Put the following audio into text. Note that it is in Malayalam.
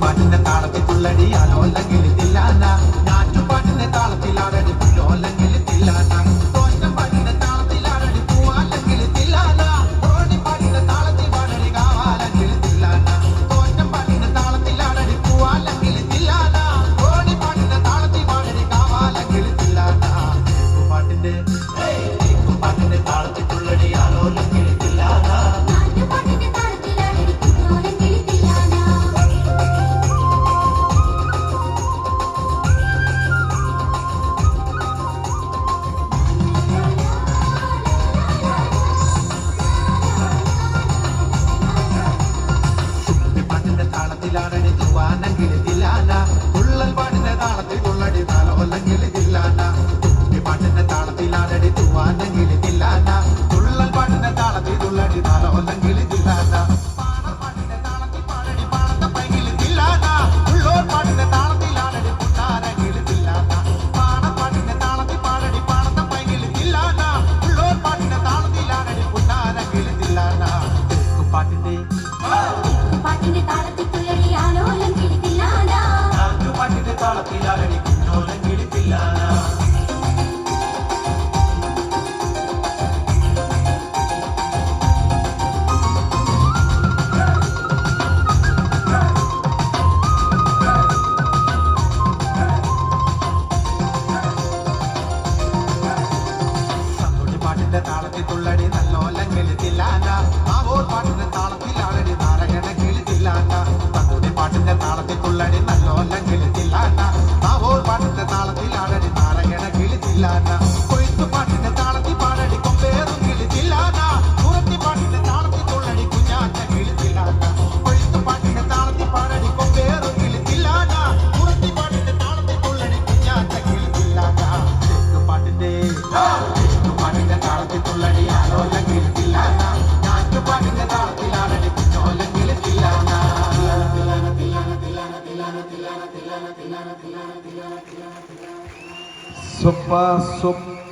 പട്ടിന്റെ താളത്തിൽ പുള്ളടി ആലോല്ലെങ്കിൽ തില്ലാനാ പാട്ടിനാല് താളമല്ലെങ്കിൽ തില്ലാന കുട്ടി പാട്ടിന്റെ താളത്തിലാടടി തൂവാനെങ്കിൽ തില്ലാന തുള്ളൽ പാട്ടിന്റെ താളത്തിൽ തുള്ളടി താളമല്ലെങ്കിൽ തില്ലാന പാട്ടിന്റെ sopa, sopa.